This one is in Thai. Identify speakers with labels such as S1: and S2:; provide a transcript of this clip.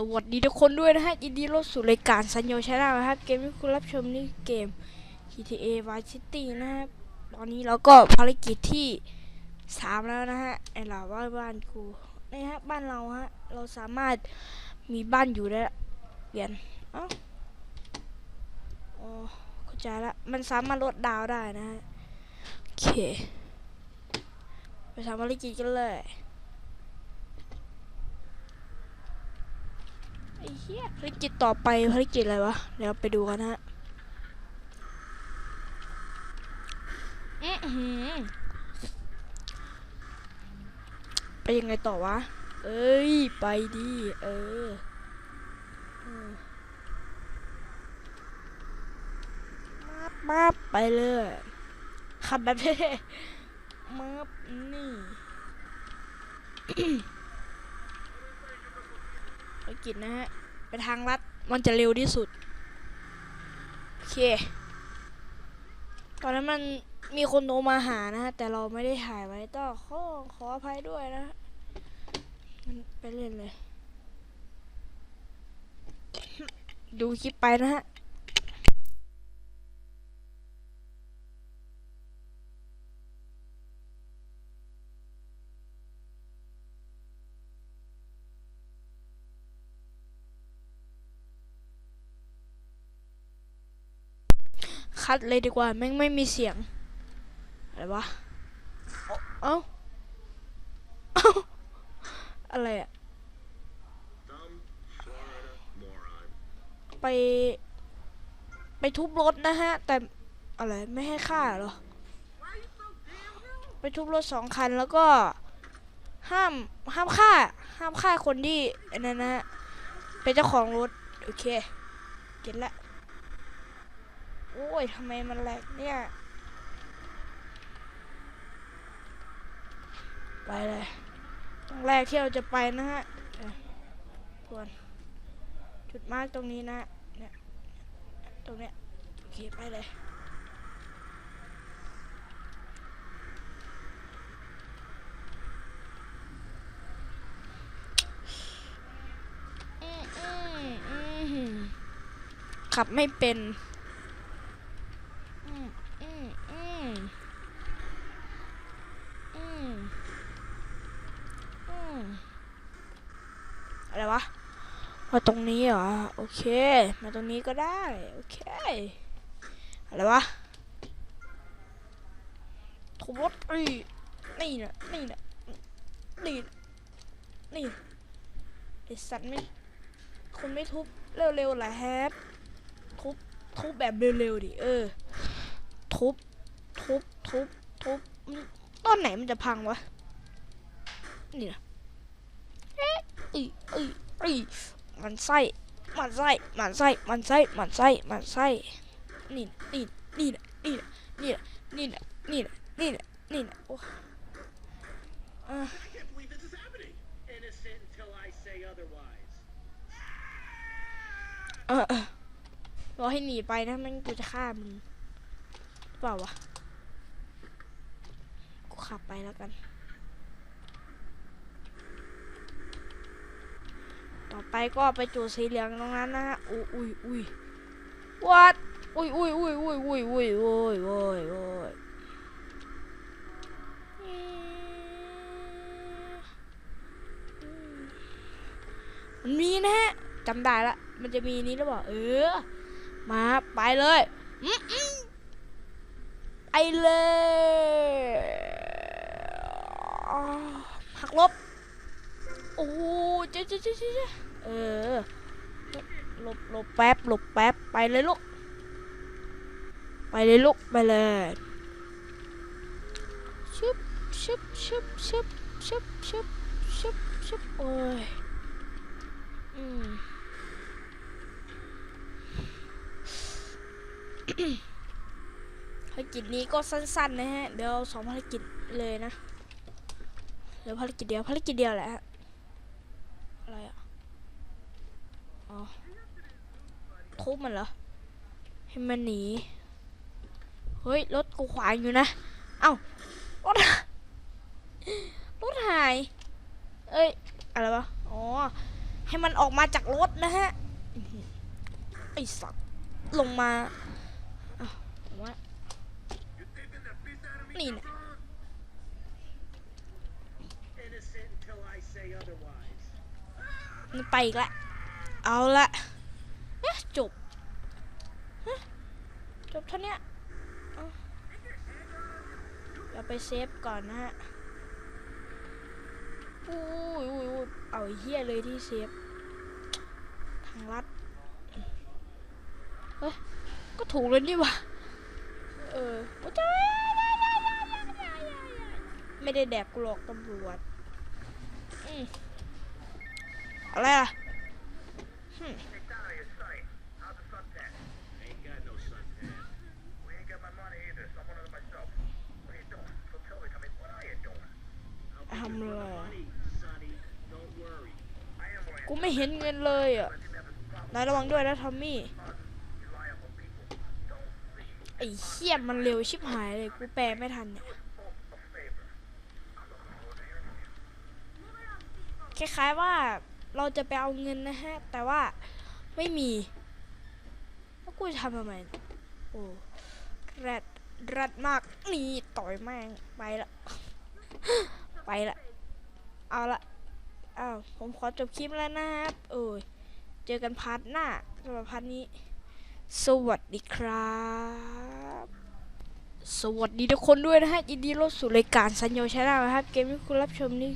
S1: สวัสดีทุกคนด้วยนะฮะยินดีต้อนรับสู่รายการสัญญาชาแนลนะครับ เกมที่คุณรับชมนี่เกม GTA Vice City นะครับ ตอนนี้เราก็ภารกิจที่สามแล้วนะฮะไอเราว่าบ้านกูนี่ฮะบ้านเราฮะ เราสามารถมีบ้านอยู่ได้เปลี่ยนเอ้าโอ๋อเข้าใจละ มันสามารถลดดาวได้นะฮะ โอเค ไปทำภารกิจกันเลย ไอ้ เหี้ยภารกิจต่อไปภารกิจอะไรวะ เดี๋ยวไปดูกันฮะอื้อหือไปยังไงต่อวะ เอ้ย ไปดิ เออมาบมาบไปเลยขับแบบเท่มาบนี่ภารกิจนะฮะ ไปทางลัดมันจะเร็วที่สุด โอเค ตอนนั้นมันมีคนโทรมาหานะฮะ แต่เราไม่ได้ถ่ายไว้ต้องขอขออภัยด้วยนะฮะมันไปเล่นเลย ดูคลิปไปนะฮะ คัดเลยดีกว่าแม่งไม่มีเสียง อะไรวะ เอ้า เอ้า อะไรอะไป ไปทุบรถนะฮะ แต่อะไรไม่ให้ค่าหรอ ไปทุบรถสองคันแล้วก็ห้ามห้ามฆ่า ห้ามฆ่าคนที่นนั้นนะฮะเป็นเจ้าของรถ โอเค เก็ตละ โอ้ยทำไมมันแหลกเนี่ย ไปเลยตรงแรกที่เราจะไปนะฮะเอ่อทวนจุดมาร์กตรงนี้นะเนี่ยตรงเนี้ยโอเคไปเลยอืมอืมอืมขับไม่เป็น อืมอืมอืมอืมอืม อะไรวะ มาตรงนี้เหรอ โอเค มาตรงนี้ก็ได้ โอเค อะไรวะทุบรถเอ้นี่นะนี่นะนี่นี่ไอสัตว์ไม่คุณไม่ทุบเร็วๆล่ะแฮปทุบทุบแบบเร็วๆดิเออ ทุบ ทุบ ทุบ ทุบตอนไหนมันจะพังวะ นี่นะเอ๊ะ อีอีอีมันไส้มันไส้มันไส้มันไส้มันไส้มันไส้นี่นะนี่นะนี่นะนี่นะนี่นะนี่นะนี่นะนี่นะนี่นะโอ้อะ
S2: I can't believe this is happening. Innocent until I say otherwise.
S1: เออรอให้หนีไปนะมันกูจะฆ่ามึงเปล่าวะ กูขับไปแล้วกัน ต่อไปก็ไปจุดสีเหลืองตรงนั้นนะฮะอุ้ยอุ้ยอุ้ยวัดอุ้ยอุ้ยอุ้ยอุ้ยอุ้ยอุ้ยอุ้ยอุ้ยอุ้ยมันมีนะฮะจำได้ละ มันจะมีนี้หรือเปล่า เออ มาไปเลยอืมอืมไปเลยหักลบ โอ้เจ๊เจ๊เจ๊เจ๊ เออหลบหลบแป๊บหลบแป๊บไปเลยลูก ไปเลยลูกไปเลยชึบชึบชึบชึบชึบชึบชึบชึบโอ้ยอืมภารกิจนี้ก็สั้นๆนะฮะ เดี๋ยวสองภารกิจเลยนะ เดี๋ยวภารกิจเดียวภารกิจเดียวแหละฮะ อะไรอะ อ๋อทุบมันเหรอ ให้มันหนี เฮ้ย รถกูขวางอยู่นะ เอ้ารถรถหาย เอ้ย อะไรวะ อ๋อ ให้มันออกมาจากรถนะฮะ ไอ้สัตว์ลงมาอ้าวผมว่านี่นะมันไปอีกแล้ว เอาละเอ๊ะจบจบเท่านี้ยเอาเราไปเซฟก่อนนะฮะอุ้ยอุ้ยอุ้ยเอาเฮียเลยที่เซฟ ทางลัดเฮ้ย ก็ถูกเลยนี่วะเออโอ้ยไม่ได้แดกกูหรอกตำรวจ อืมอะไรอะ ทำเลยกูไม่เห็นเงินเลยอะ นายระวังด้วยนะทอมมี่ ไอ้เขี้ยมันเร็วชิบหายเลย กูแปลไม่ทันเนี่ย คล้ายๆว่า เราจะไปเอาเงินนะฮะ แต่ว่าไม่มีแล้วกูจะทำทำไมโอ้แรดแรดมากนี่ต่อยแม่งไปละไปละเอาละอ้าวผมขอจบคลิปแล้วนะครับเออเจอกันพาร์ทหน้าสำหรับพาร์ทนี้ สวัสดีครับ สวัสดีทุกคนด้วยนะฮะยินดีรับสู่รายการสัญญาชาแนลนะครับ เกมที่คุณรับชมนี้